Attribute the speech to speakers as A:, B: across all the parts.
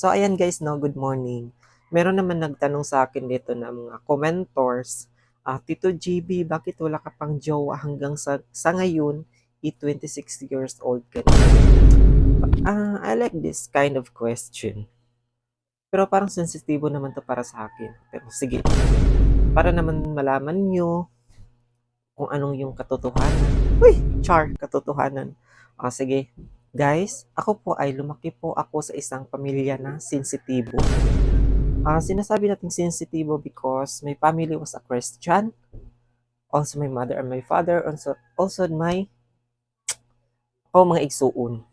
A: So ayan guys, no, good morning. Meron naman nagtanong sa akin dito na mga commentors, ah, Tito GB, bakit wala ka pang jowa hanggang sa, sa ngayon, i-26 years old ka na? Ah, I like this kind of question. Pero parang sensitibo naman to para sa akin. Pero sige, para naman malaman nyo kung anong yung katotohanan. Uy, char, katotohanan. Ah, sige, Guys, ako po ay lumaki po ako sa isang pamilya na sensitibo. Ah, sinasabi natin sensitibo because my family was a Christian. Also my mother and my father, also, also my oh, mga igsuon,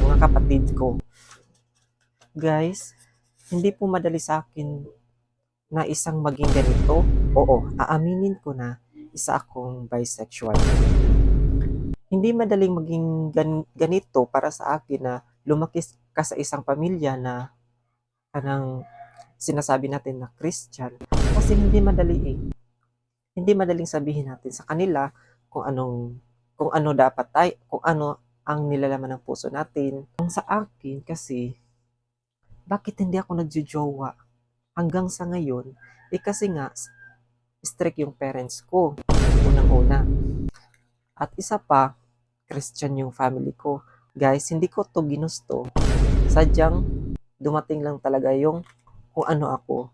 A: mga kapatid ko. Guys, hindi po madali sa akin na isang maging ganito. Oo, aaminin ko na isa akong bisexual hindi madaling maging gan- ganito para sa akin na lumaki ka sa isang pamilya na kanang sinasabi natin na Christian kasi hindi madali eh. Hindi madaling sabihin natin sa kanila kung anong kung ano dapat tayo, kung ano ang nilalaman ng puso natin. Ang sa akin kasi bakit hindi ako nagjojowa hanggang sa ngayon eh kasi nga strict yung parents ko unang-una. At isa pa, Christian yung family ko. Guys, hindi ko to ginusto. Sadyang dumating lang talaga yung kung ano ako.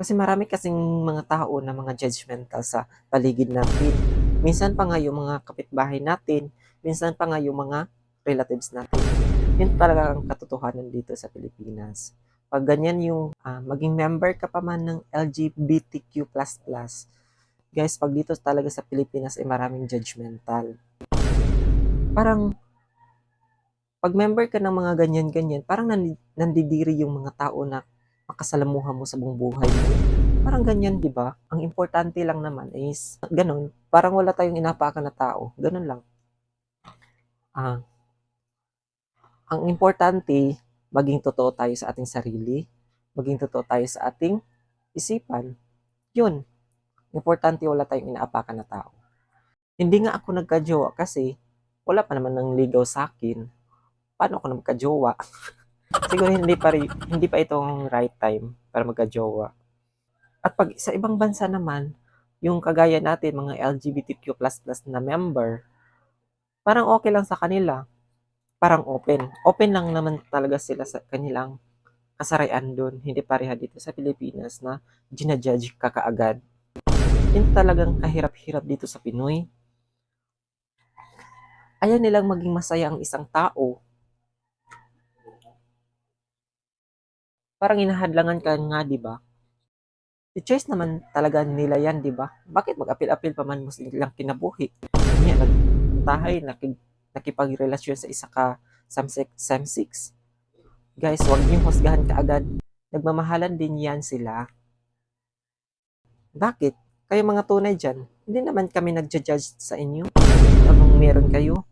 A: Kasi marami kasing mga tao na mga judgmental sa paligid natin. Minsan pa nga yung mga kapitbahay natin, minsan pa nga yung mga relatives natin. Yun talaga ang katotohanan dito sa Pilipinas. Pag ganyan yung ah, maging member ka pa man ng LGBTQ++, guys, pag dito talaga sa Pilipinas ay maraming judgmental parang pag member ka ng mga ganyan-ganyan, parang nandi- nandidiri yung mga tao na makasalamuha mo sa buong buhay mo. Parang ganyan, di ba? Ang importante lang naman is, ganun, parang wala tayong inapakan na tao. Ganun lang. Ah, ang importante, maging totoo tayo sa ating sarili, maging totoo tayo sa ating isipan. Yun. Importante wala tayong inaapakan na tao. Hindi nga ako nagka-jowa kasi wala pa naman ng ligaw sa akin. Paano ako na magka-jowa? Siguro hindi pa, hindi pa itong right time para magka-jowa. At pag sa ibang bansa naman, yung kagaya natin, mga LGBTQ++ na member, parang okay lang sa kanila. Parang open. Open lang naman talaga sila sa kanilang kasarian doon. Hindi pareha dito sa Pilipinas na ginajudge ka kaagad. Yun talagang kahirap-hirap dito sa Pinoy ayaw nilang maging masaya ang isang tao. Parang inahadlangan ka nga, di ba? The choice naman talaga nila yan, di ba? Bakit mag-apil-apil pa man mo silang kinabuhi? Kanya, nagtahay, nakig, nakipagrelasyon sa isa ka same-sex. same-sex. Guys, huwag niyong husgahan kaagad. Nagmamahalan din yan sila. Bakit? Kayo mga tunay dyan, hindi naman kami nagja-judge sa inyo. Anong meron kayo?